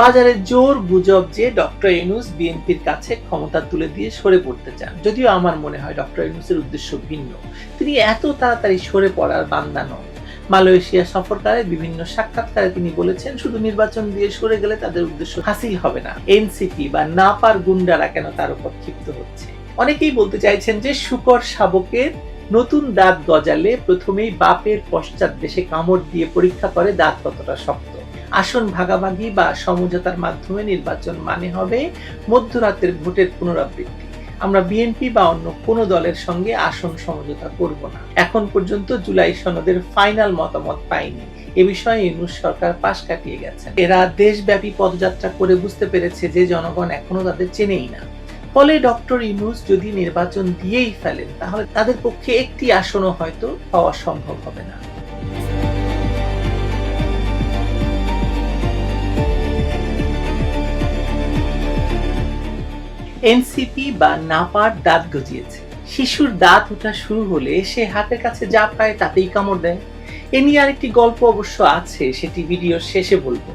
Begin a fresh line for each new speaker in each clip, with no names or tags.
বাজারে জোর গুজব যে ডক্টর ইউনুস বিএনপির কাছে ক্ষমতা তুলে দিয়ে সরে পড়তে চান। যদিও আমার মনে হয় ডক্টর ইউনুসের উদ্দেশ্য ভিন্ন। তিনি এত তাড়াতাড়ি সরে পড়ার বান্দা নন। মালয়েশিয়া সফরকালে বিভিন্ন সাক্ষাৎকারে তিনি বলেছেন, শুধু নির্বাচন দিয়ে সরে গেলে তাদের উদ্দেশ্য হাসিল হবে না। এনসিপি বা নাপার গুন্ডারা কেন তার উপর ক্ষিপ্ত হচ্ছে? অনেকেই বলতে চাইছেন যে, শুকর শাবকের নতুন দাঁত গজালে প্রথমেই বাপের পশ্চাৎ দেশে কামড় দিয়ে পরীক্ষা করে দাঁত কতটা শক্ত আসন ভাগাভাগি বা সমঝোতার মাধ্যমে নির্বাচন মানে হবে মধ্যরাতের ভোটের পুনরাবৃত্তি। আমরা বিএনপি বা অন্য কোনো দলের সঙ্গে আসন সমঝোতা করব না। এখন পর্যন্ত জুলাই সনদের ফাইনাল মতামত পাইনি। এ বিষয়ে ইউনুস সরকার পাশ কাটিয়ে গেছে এরা দেশব্যাপী পদযাত্রা করে বুঝতে পেরেছে যে জনগণ এখনও তাদের চেনেই না। ফলে ডক্টর ইউনুস যদি নির্বাচন দিয়েই ফেলেন, তাহলে তাদের পক্ষে একটি আসনও হয়তো পাওয়া সম্ভব হবে না। এনসিপি বা নাপার দাঁত গজিয়েছে। শিশুর দাঁত ওঠা শুরু হলে সে হাতের কাছে যা পায় তাতেই কামড় দেয়। এ নিয়ে আরেকটি গল্প অবশ্য আছে, সেটি ভিডিওর শেষে বলব।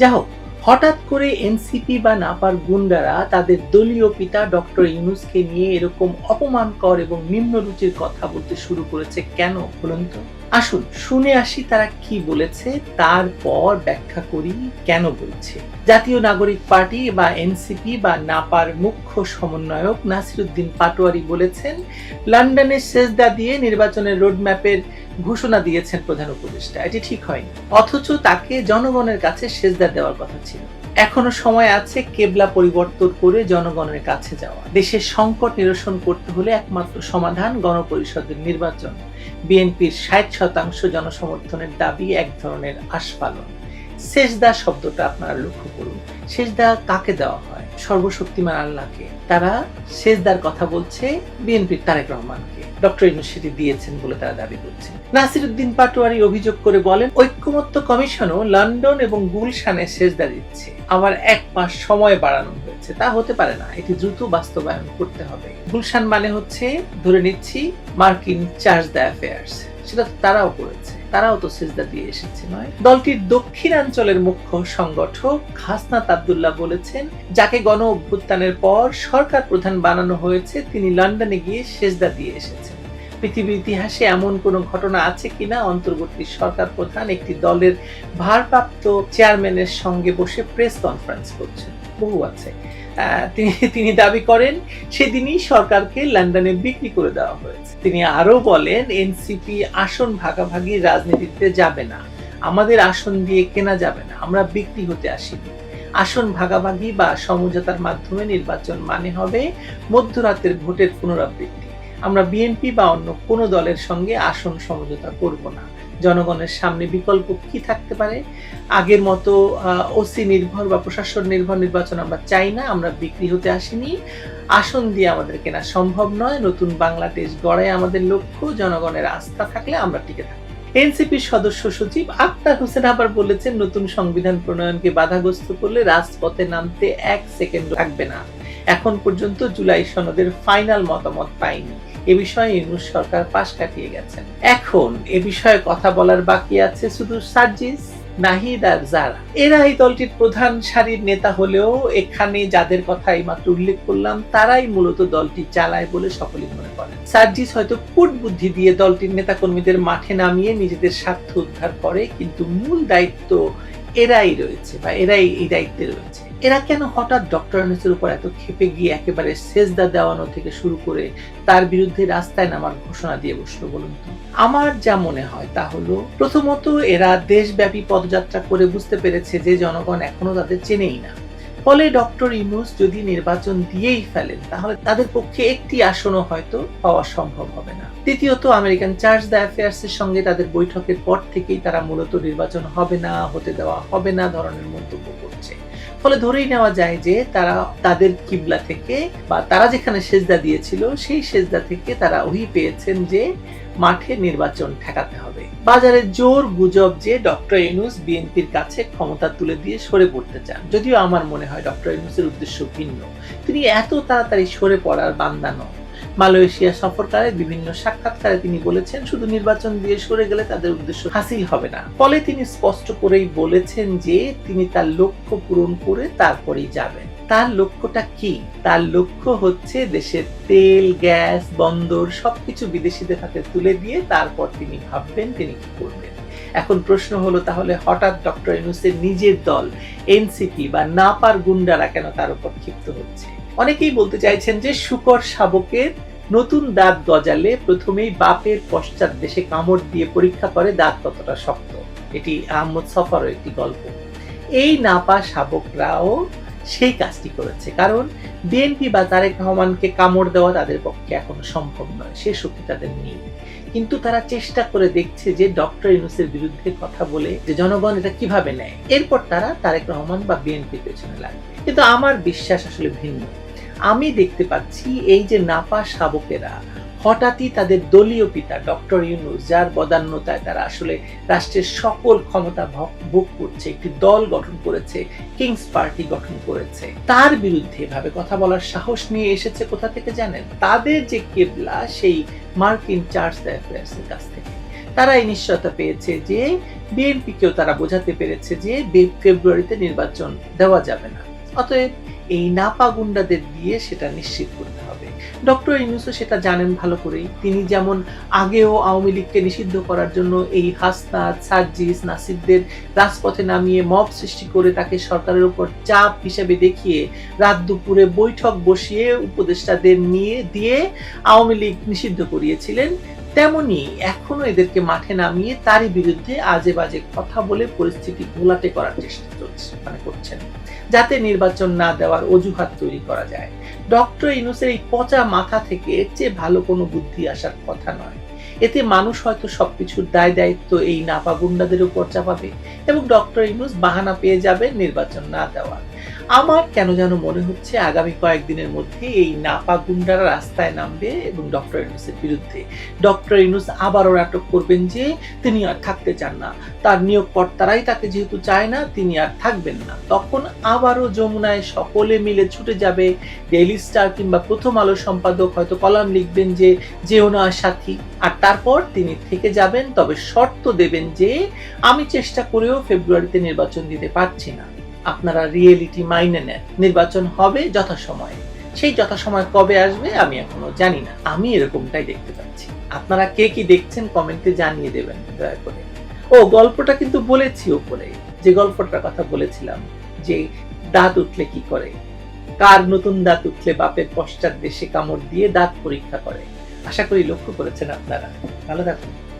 যা হোক, হঠাৎ করে এনসিপি বা নাপার গুন্ডারা তাদের দলীয় পিতা ডক্টর ইউনুসকে নিয়ে এরকম অপমানকর এবং নিম্ন রুচির কথা বলতে শুরু করেছে কেন বলুন তো? আসুন, শুনে আসি তারা কি বলেছে, তারপর ব্যাখ্যা করি কেন বলছে। জাতীয় নাগরিক পার্টি বা এনসিপি বা নাপার মুখ্য সমন্বয়ক নাসিরুদ্দিন পাটোয়ারি বলেছেন, লন্ডনে সেজদা দিয়ে নির্বাচনের রোডম্যাপের ঘোষণা দিয়েছেন প্রধান উপদেষ্টা। এটি ঠিক হয়নি। অথচ তাকে জনগণের কাছে সেজদা দেওয়ার কথা ছিল। এখনও সময় আছে কেবলা পরিবর্তন করে জনগণের কাছে যাওয়া। দেশের সংকট নিরসন করতে হলে একমাত্র সমাধান গণপরিষদের নির্বাচন। বিএনপির ষাট শতাংশ জনসমর্থনের দাবি এক ধরনের আস্ফালন। সেজদা শব্দটা আপনারা লক্ষ্য করুন। সেজদা কাকে দেওয়া হয়? সর্বশক্তিমান আল্লাহকে। তারা সেজদার কথা বলছে বিএনপির তারেক রহমানকে। ডক্টর ইউনুস সেটি দিয়েছেন বলে তারা দাবি করছেন নাসিরুদ্দিন পাটোয়ারি অভিযোগ করে বলেন, ঐক্যমত্য কমিশনও লন্ডন এবং গুলশানে সেজদা দিচ্ছে। আবার এক মাস সময় বাড়ানো হয়েছে। তা হতে পারে না। এটি দ্রুত বাস্তবায়ন করতে হবে। গুলশান মানে হচ্ছে, ধরে নিচ্ছি, মার্কিন চার্জ দ্য অ্যাফেয়ার্স। সেটা তো তারাও করেছে। তারাও তো সেজদা দিয়ে এসেছে, নয়? দলটির দক্ষিণাঞ্চলের মুখ্য সংগঠক হাসনাত আবদুল্লাহ বলেছেন, যাকে গণ অভ্যুত্থানের পর সরকার প্রধান বানানো হয়েছে, তিনি লন্ডনে গিয়ে সেজদা দিয়ে এসেছেন। পৃথিবীর ইতিহাসে এমন কোনো ঘটনা আছে কিনা? অন্তর্বর্তী সরকার প্রধান একটি দলের ভারপ্রাপ্ত চেয়ারম্যানের সঙ্গে বসে প্রেস কনফারেন্স করছেন বহু আছে। তিনি তিনি দাবি করেন, সেদিনই সরকারকে লন্ডনে বিক্রি করে দেওয়া হয়েছে। তিনি আরও বলেন, এনসিপি আসন ভাগাভাগি রাজনীতিতে যাবে না। আমাদের আসন দিয়ে কেনা যাবে না। আমরা বিক্রি হতে আসিনি। আসন ভাগাভাগি বা সমঝোতার মাধ্যমে নির্বাচন মানে হবে মধ্যরাতের ভোটের পুনরাবৃত্তি। আমরা বিএনপি বা অন্য কোনো দলের সঙ্গে আসন সমঝোতা করব না। জনগণের সামনে বিকল্প কি থাকতে পারে? আগের মতো ওসি নির্ভর বা প্রশাসন নির্ভর নির্বাচন আমরা চাই না, আমরা বিক্রি হতে আসিনি। আসন দিয়ে আমাদের কেনা সম্ভব নয়, নতুন বাংলাদেশ গড়ায় আমাদের লক্ষ্য, জনগণের আস্থা থাকলে আমরা টিকে থাকব। এনসিপির সদস্য সচিব আক্তার হোসেন আবার বলেছেন, নতুন সংবিধান প্রণয়নকে বাধাগ্রস্ত করলে রাজপথে নামতে এক সেকেন্ড লাগবে না। এখন পর্যন্ত জুলাই সনদের ফাইনাল মতামত পাইনি এ বিষয়ে ইউনুস সরকার পাশ কাটিয়ে গেছেন। এখন এ বিষয়ে কথা বলার বাকি আছে শুধু সার্জিস, নাহিদ আর জারা। এরা এই দলটির প্রধান সারির নেতা হলেও এখানে যাদের কথা এইমাত্র উল্লেখ করলাম, তারাই মূলত দলটি চালায় বলে সকলেই মনে করেন। সার্জিস হয়তো কূট বুদ্ধি দিয়ে দলটির নেতাকর্মীদের মাঠে নামিয়ে নিজেদের স্বার্থ উদ্ধার করে, কিন্তু মূল দায়িত্ব এরাই রয়েছে বা এরাই এই দায়িত্বে রয়েছে। এরা কেন হঠাৎ ডক্টর ইউনুসের উপর এত খেপে গিয়ে একেবারে সেজদা দেওয়ানো থেকে শুরু করে তার বিরুদ্ধে রাস্তায় নামার ঘোষণা দিয়ে বসল বলুন তো? আমার যা মনে হয় তা হলো, প্রথমত এরা দেশব্যাপী পদযাত্রা করে বুঝতে পেরেছে যে জনগণ এখনও তাদের চেনেই না। ফলে ডক্টর ইউনুস যদি নির্বাচন দিয়েই ফেলেন, তাহলে তাদের পক্ষে একটি আসনও হয়তো পাওয়া সম্ভব হবে না। তৃতীয়ত আমেরিকান চার্জ দ্য অ্যাফেয়ার্স এর সঙ্গে তাদের বৈঠকের পর থেকেই তারা মূলত নির্বাচন হবে না, হতে দেওয়া হবে না ধরনের মন্তব্য করছে। ফলে ধরেই নেওয়া যায় যে, তারা তাদের কিবলা থেকে বা তারা যেখানে সেজদা দিয়েছিল, সেই সেজদা থেকে তারা ওহি পেয়েছেন যে, মাঠে নির্বাচন ঠেকাতে হবে। বাজারে জোর গুজব যে ডক্টর ইউনুস বিএনপির কাছে ক্ষমতা তুলে দিয়ে সরে পড়তে চান। যদিও আমার মনে হয় ডক্টর ইউনুসের উদ্দেশ্য ভিন্ন। তিনি এত তাড়াতাড়ি সরে পড়ার বান্দা নন। মালয়েশিয়া সফরকালে বিভিন্ন সাক্ষাৎকারে তিনি বলেছেন, শুধু নির্বাচন দিয়ে সরে গেলে তাদের উদ্দেশ্য হাসিল হবে না। ফলে তিনি স্পষ্ট করেই বলেছেন যে তিনি তার লক্ষ্য পূরণ করে তারপরেই যাবেন। তার লক্ষ্যটা কি? তার লক্ষ্য হচ্ছে দেশের তেল, গ্যাস, বন্দর সবকিছু বিদেশিদের হাতে তুলে দিয়ে তারপর তিনি ভাববেন তিনি কি করবেন। এখন প্রশ্ন হলো তাহলে হঠাৎ ডক্টর ইউনুসের নিজের দল, এনসিপি বা নাপার গুন্ডারা কেন তার উপর ক্ষিপ্ত হচ্ছে? অনেকেই বলতে চাইছেন যে শুকর শাবকের নতুন দাঁত গজালে প্রথমেই বাপের পশ্চাৎ দেশে কামড় দিয়ে পরীক্ষা করে দাঁত কতটা শক্ত। এটি আহমদ সফারও একটি গল্প। এই নাপা শাবকরাও সেই কাজটি করেছে। কারণ বিএনপি বা তারেক রহমানকে কামড় দেওয়া তাদের পক্ষে এখনও সম্ভব নয়। সে শক্তি তাদের নেই। কিন্তু তারা চেষ্টা করে দেখছে যে ডক্টর ইউনুসের বিরুদ্ধে কথা বলে যে জনগণ এটা কীভাবে নেয়। এরপর তারা তারেক রহমান বা বিএনপির পেছনে লাগবে কিন্তু আমার বিশ্বাস আসলে ভিন্ন। আমি দেখতে পাচ্ছি এই যে নাপা শাবকেরা হঠাৎই তাদের দলীয় পিতা ডক্টর ইউনুস, যার বদান্যতায় তারা আসলে রাষ্ট্রের সকল ক্ষমতা ভোগ- করছে, একটি দল গঠন করেছে, কিংস পার্টি গঠন করেছে। তার বিরুদ্ধে এভাবে কথা বলার সাহস নিয়ে এসেছে কোথা থেকে জানেন? তাদের যে কেবলা, সেই মার্কিন দ্য অ্যাফেয়ার্সের কাছ থেকে। তারা এই নিশ্চয়তা পেয়েছে যে বিএনপিকেও তারা বোঝাতে পেরেছে যে ফেব্রুয়ারিতে নির্বাচন দেওয়া যাবে না। অতএব এই নাপা গুন্ডাদের দিয়ে সেটা নিশ্চিত করতে হবে। ডক্টর ইউনুসও সেটা জানেন ভালো করেই। তিনি যেমন আগেও আওয়ামী লীগকে নিষিদ্ধ করার জন্য এই হাসনাত, সার্জিস, নাসিরদের রাজপথে নামিয়ে মব সৃষ্টি করে তাকে সরকারের উপর চাপ হিসেবে দেখিয়ে রাত দুপুরে বৈঠক বসিয়ে উপদেষ্টাদের নিয়ে দিয়ে আওয়ামী লীগ নিষিদ্ধ করিয়েছিলেন। তেমনি এখনও এদেরকে মাঠে নামিয়ে তারই বিরুদ্ধে আজে বাজে কথা বলে পরিস্থিতি ঘোলাটে করার চেষ্টা চলছে মানে করছেন, যাতে নির্বাচন না দেওয়ার অজুহাত তৈরি করা যায়। ডক্টর ইনুসের এই পচা মাথা থেকে এর চেয়ে ভালো কোনো বুদ্ধি আসার কথা নয়। এতে মানুষ হয়তো সবকিছুর দায় দায়িত্ব এই নাপা গুন্ডাদের উপর চাপাবে এবং ডক্টর ইনুস বাহানা পেয়ে যাবে নির্বাচন না দেওয়ার। আমার কেন যেন মনে হচ্ছে আগামী কয়েকদিনের মধ্যে এই নাপা গুন্ডারা রাস্তায় নামবে এবং ডক্টর ইনুসের বিরুদ্ধে। ডক্টর ইনুস আবারও নাটক করবেন যে তিনি আর থাকতে চান না। তার নিয়োগকর্তারাই তাকে যেহেতু চায় না, তিনি আর থাকবেন না। তখন আবারও যমুনায় সকলে মিলে ছুটে যাবে। ডেইলি স্টার কিংবা প্রথম আলো সম্পাদক হয়তো কলাম লিখবেন যে, যেও না সাথী। আর তারপর তিনি থেকে যাবেন, তবে শর্ত দেবেন যে, আমি চেষ্টা করেও ফেব্রুয়ারিতে নির্বাচন দিতে পারছি না। আপনারা রিয়েলিটি মাইনে নেন। নির্বাচন হবে যথাসময়ে। সেই যথাসময় কবে আসবে আমি এখনও জানি না। আমি এরকমটাই দেখতে পাচ্ছি। আপনারা কে কি দেখছেন কমেন্টে জানিয়ে দেবেন, দয়া করে। ও, গল্পটা কিন্তু বলেছি ওপরে। যে গল্পটার কথা বলেছিলাম, যে দাঁত উঠলে কি করে? কার নতুন দাঁত উঠলে বাপের পশ্চাৎ দেশে কামড় দিয়ে দাঁত পরীক্ষা করে? আশা করি লক্ষ্য করেছেন আপনারা। ভালো থাকুন।